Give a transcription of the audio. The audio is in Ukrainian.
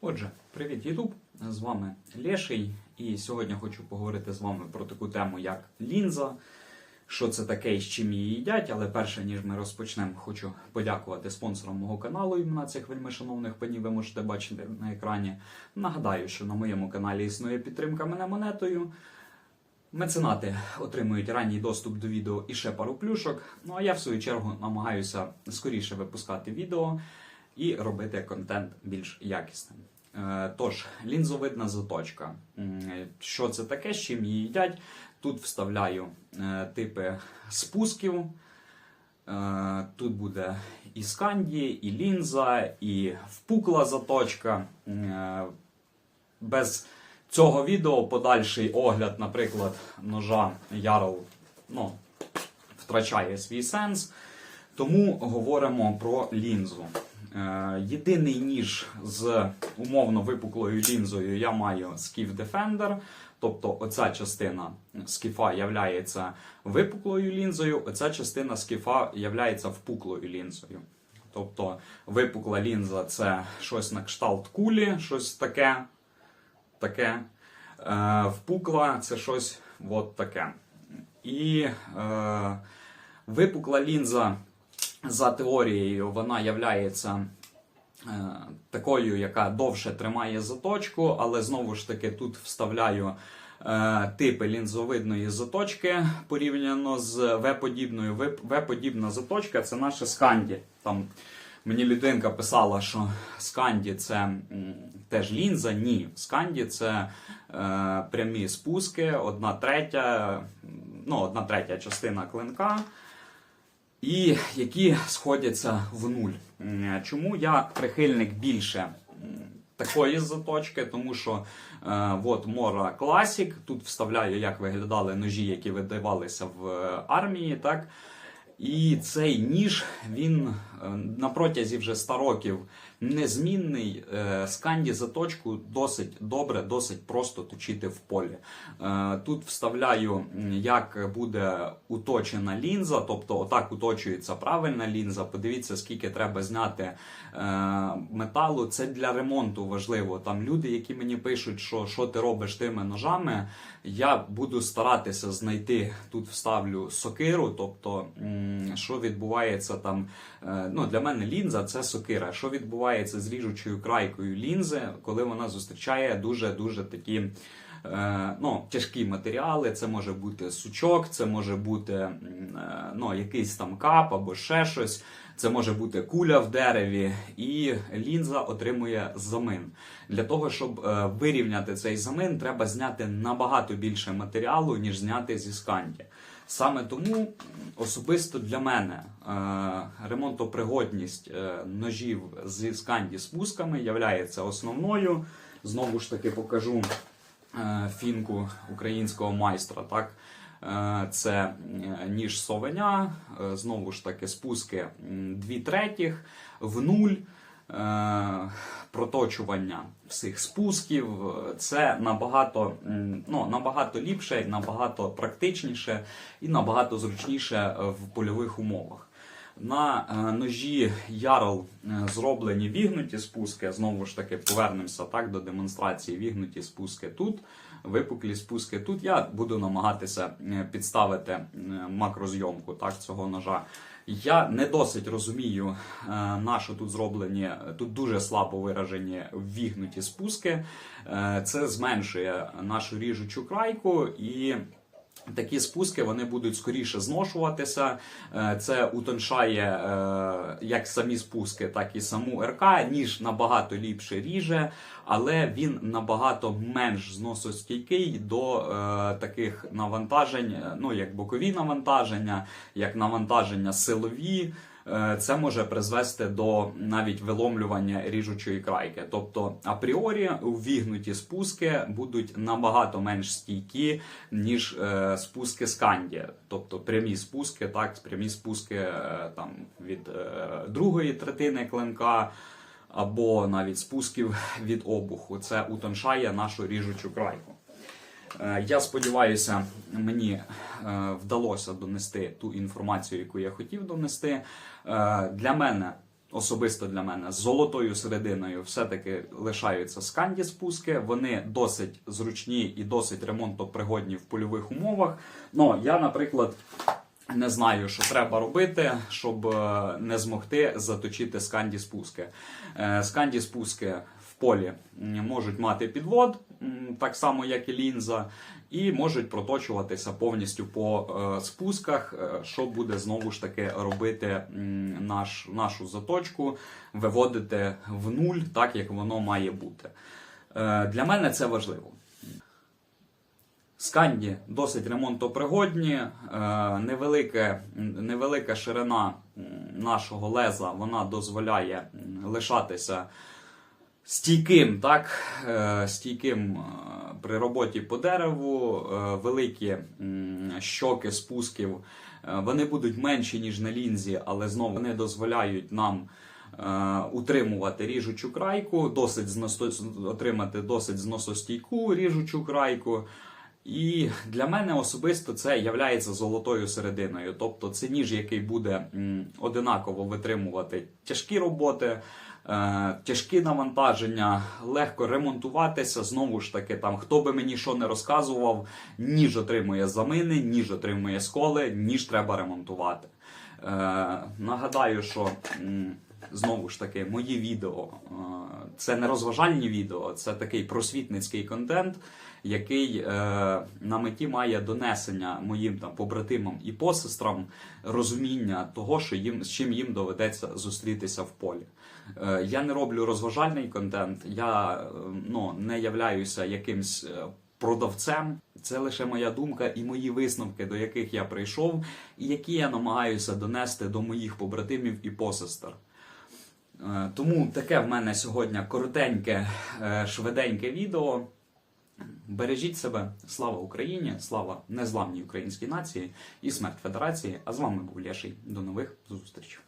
Отже, привіт, Ютуб! З вами Леший, і сьогодні хочу поговорити з вами про таку тему, як лінза, що це таке і з чим її їдять. Але перше ніж ми розпочнемо, хочу подякувати спонсорам мого каналу. Імена цих вельми шановних панів ви можете бачити на екрані. Нагадаю, що на моєму каналі існує підтримка мене монетою. Меценати отримують ранній доступ до відео і ще пару плюшок. Ну а я в свою чергу намагаюся скоріше випускати відео і робити контент більш якісним. Е, Тож, лінзовидна заточка. Що це таке, з чим її їдять? Тут вставляю е, типи спусків. Е, Тут буде і сканді, і лінза, і впукла заточка. Без цього відео подальший огляд, наприклад, ножа Ярл ну, втрачає свій сенс. Тому говоримо про лінзу. Е, Єдиний ніж з умовно випуклою лінзою я маю Skiff Defender. Тобто оця частина скіфа являється випуклою лінзою, оця частина скіфа являється впуклою лінзою. Тобто випукла лінза це щось на кшталт кулі, щось таке. таке. Е, впукла це щось от таке. І е, випукла лінза за теорією, вона являється е, такою, яка довше тримає заточку, але знову ж таки тут вставляю е, типи лінзовидної заточки порівняно з V-подібною. В- V-подібна заточка це наше сканді. Там мені людинка писала, що сканді це теж лінза. Ні, сканді це е, прямі спуски, одна третя, ну, одна третя частина клинка і які сходяться в нуль. Чому я прихильник більше такої заточки? Тому що е, от Мора Classic, тут вставляю, як виглядали ножі, які видавалися в е, армії, так? І цей ніж він на протязі вже 100 років незмінний. Е, Сканді заточку досить добре, досить просто точити в полі. Е, Тут вставляю, як буде уточена лінза, тобто отак уточується правильна лінза. Подивіться, скільки треба зняти е, металу. Це для ремонту важливо. Там люди, які мені пишуть, що що ти робиш тими ножами. Я буду старатися знайти тут вставлю сокиру, тобто що відбувається там. Ну, для мене лінза це сокира. Що відбувається з ріжучою крайкою лінзи, коли вона зустрічає дуже дуже такі. е, Ну, тяжкі матеріали, це може бути сучок, це може бути е, ну, якийсь там кап або ще щось, це може бути куля в дереві, і лінза отримує замин. Для того, щоб е, вирівняти цей замин, треба зняти набагато більше матеріалу, ніж зняти зі сканді. Саме тому особисто для мене е, ремонтопригодність е, ножів зі сканді спусками являється основною. Знову ж таки покажу е, фінку українського майстра. Так? Це ніж совеня, знову ж таки спуски 2 третіх в нуль. Е, Проточування всіх спусків це набагато, ну, набагато ліпше, набагато практичніше і набагато зручніше в польових умовах. На е, ножі Ярл е, зроблені вігнуті спуски. Знову ж таки, повернемося так до демонстрації. Вігнуті спуски тут, випуклі спуски тут. Я буду намагатися підставити макрозйомку так, цього ножа. Я не досить розумію, е, на що тут зроблені, тут дуже слабо виражені ввігнуті спуски. Е, Це зменшує нашу ріжучу крайку і. Такі спуски вони будуть скоріше зношуватися. Е, Це утоншає е, як самі спуски, так і саму РК. Ніж набагато ліпше ріже, але він набагато менш зносостійкий до е, таких навантажень, ну як бокові навантаження, як навантаження силові. Е, Це може призвести до навіть виломлювання ріжучої крайки. Тобто, апріорі увігнуті спуски будуть набагато менш стійкі, ніж е, спуски сканді. Тобто прямі спуски, так, прямі спуски е, там, від другої третини клинка. Або навіть спусків від обуху. Це утоншає нашу ріжучу крайку. Е, Я сподіваюся, мені е, вдалося донести ту інформацію, яку я хотів донести. Е, Для мене особисто для мене золотою серединою все-таки лишаються сканді спуски. Вони досить зручні і досить ремонтопригодні в польових умовах. Ну, я, наприклад, не знаю, що треба робити, щоб не змогти заточити сканді спуски. Сканді спуски полі можуть мати підвод, так само як і лінза, і можуть проточуватися повністю по е, спусках, е, що буде знову ж таки робити наш, нашу заточку, виводити в нуль, так як воно має бути. Е, Для мене це важливо. Сканді досить ремонтопригодні, невелике, невелика ширина нашого леза вона дозволяє лишатися стійким, так, е, стійким е, при роботі по дереву, е, великі щоки спусків. Вони будуть менші, ніж на лінзі, але знову вони дозволяють нам утримувати ріжучу крайку, досить зносо- отримати досить зносостійку ріжучу крайку. І для мене особисто це є золотою серединою. Тобто це ніж, який буде одинаково витримувати тяжкі роботи, тяжкі навантаження, легко ремонтуватися. Знову ж таки, там хто би мені що не розказував, ніж отримує замини, ніж отримує сколи, ніж треба ремонтувати. Е, нагадаю, що знову ж таки мої відео е, це не розважальні відео, це такий просвітницький контент, який е, на меті має донесення моїм там побратимам і посестрам розуміння того, що їм з чим їм доведеться зустрітися в полі. Е, я не роблю розважальний контент, я ну, не являюся якимсь. Продавцем це лише моя думка і мої висновки, до яких я прийшов, і які я намагаюся донести до моїх побратимів і посестер. Е, Тому таке в мене сьогодні коротеньке, е, швиденьке відео. Бережіть себе, слава Україні, слава незламній українській нації і смерть Федерації. А з вами був Лєший. До нових зустрічей.